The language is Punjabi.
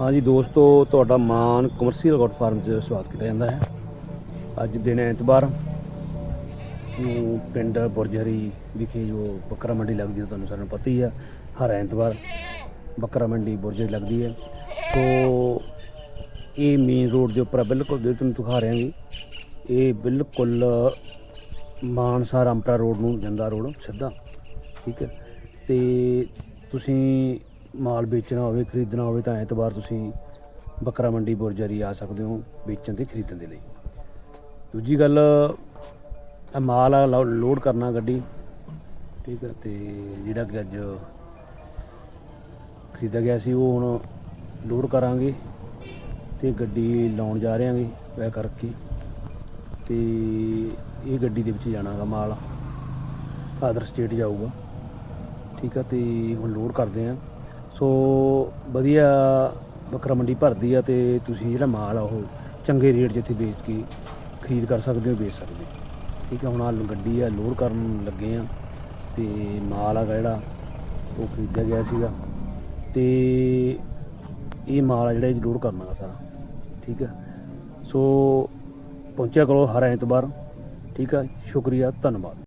ਹਾਂਜੀ ਦੋਸਤੋ, ਤੁਹਾਡਾ ਮਾਨ ਕਮਰਸ਼ੀਅਲ ਗੋਟ ਫਾਰਮ 'ਚ ਸਵਾਗਤ ਕੀਤਾ ਜਾਂਦਾ ਹੈ। ਅੱਜ ਦਿਨ ਐਤਵਾਰ। ਨੂੰ ਪਿੰਡ ਬੁਰਜਹਰੀ ਵਿਖੇ ਜੋ ਬੱਕਰਾ ਮੰਡੀ ਲੱਗਦੀ ਹੈ, ਤੁਹਾਨੂੰ ਸਾਰਿਆਂ ਨੂੰ ਪਤਾ ਹੀ ਹੈ, ਹਰ ਐਤਵਾਰ ਬੱਕਰਾ ਮੰਡੀ ਬੁਰਜਹਰੀ ਲੱਗਦੀ ਹੈ। ਸੋ ਇਹ ਮੇਨ ਰੋਡ ਦੇ ਉੱਪਰ ਬਿਲਕੁਲ ਜੇ ਤੁਹਾਨੂੰ ਦਿਖਾ ਰਿਹਾ ਜੀ, ਇਹ ਬਿਲਕੁਲ ਮਾਨਸਾ ਰਾਮਪੁਰਾ ਰੋਡ ਨੂੰ, ਜਾਂਦਾ ਰੋਡ ਸਿੱਧਾ, ਠੀਕ ਹੈ। ਤੇ ਤੁਸੀਂ ਮਾਲ ਵੇਚਣਾ ਹੋਵੇ, ਖਰੀਦਣਾ ਹੋਵੇ ਤਾਂ ਐਤਵਾਰ ਤੁਸੀਂ ਬੱਕਰਾ ਮੰਡੀ ਬੁਰਜਰੀ ਆ ਸਕਦੇ ਹੋ ਵੇਚਣ ਤੇ ਖਰੀਦਣ ਦੇ ਲਈ। ਦੂਜੀ ਗੱਲ ਇਹ ਮਾਲ ਆ ਲੋਡ ਕਰਨਾ ਗੱਡੀ। ਠੀਕ ਹੈ ਤੇ ਜਿਹੜਾ ਕਿ ਅੱਜ ਖਰੀਦਿਆ ਗਿਆ ਸੀ, ਉਹ ਹੁਣ ਲੋਡ ਕਰਾਂਗੇ ਤੇ ਗੱਡੀ ਲਾਉਣ ਜਾ ਰਹੇ ਹਾਂਗੇ ਵੈ ਕਰਕੇ। ਤੇ ਇਹ ਗੱਡੀ ਦੇ ਵਿੱਚ ਜਾਣਾਗਾ ਮਾਲ। ਆਦਰ ਸਟੇਟ ਜਾਊਗਾ। ਠੀਕ ਆ, ਤੇ ਹੁਣ ਲੋਡ ਕਰਦੇ ਆ। ਸੋ ਵਧੀਆ ਬੱਕਰਾ ਮੰਡੀ ਭਰਦੀ ਆ ਤੇ ਤੁਸੀਂ ਜਿਹੜਾ ਮਾਲ ਆ ਉਹ ਚੰਗੇ ਰੇਟ 'ਚ ਇੱਥੇ ਵੇਚ ਕੇ ਖਰੀਦ ਕਰ ਸਕਦੇ ਹੋ, ਵੇਚ ਸਕਦੇ ਹੋ। ਠੀਕ ਆ, ਹੁਣ ਆ ਗੱਡੀ ਆ ਲੋਡ ਕਰਨ ਲੱਗੇ ਆ ਤੇ ਮਾਲ ਆ ਜਿਹੜਾ, ਉਹ ਖਰੀਦਿਆ ਗਿਆ ਸੀਗਾ। ਤੇ ਇਹ ਮਾਲ ਆ ਜਿਹੜਾ ਇਹ 'ਚ ਲੋਡ ਕਰਨਾ ਗਾ ਸਾਰਾ। ਠੀਕ ਆ? ਸੋ ਪਹੁੰਚਿਆ ਕਰੋ ਹਰ ਐਤਵਾਰ। ਠੀਕ ਆ? ਸ਼ੁਕਰੀਆ, ਧੰਨਵਾਦ।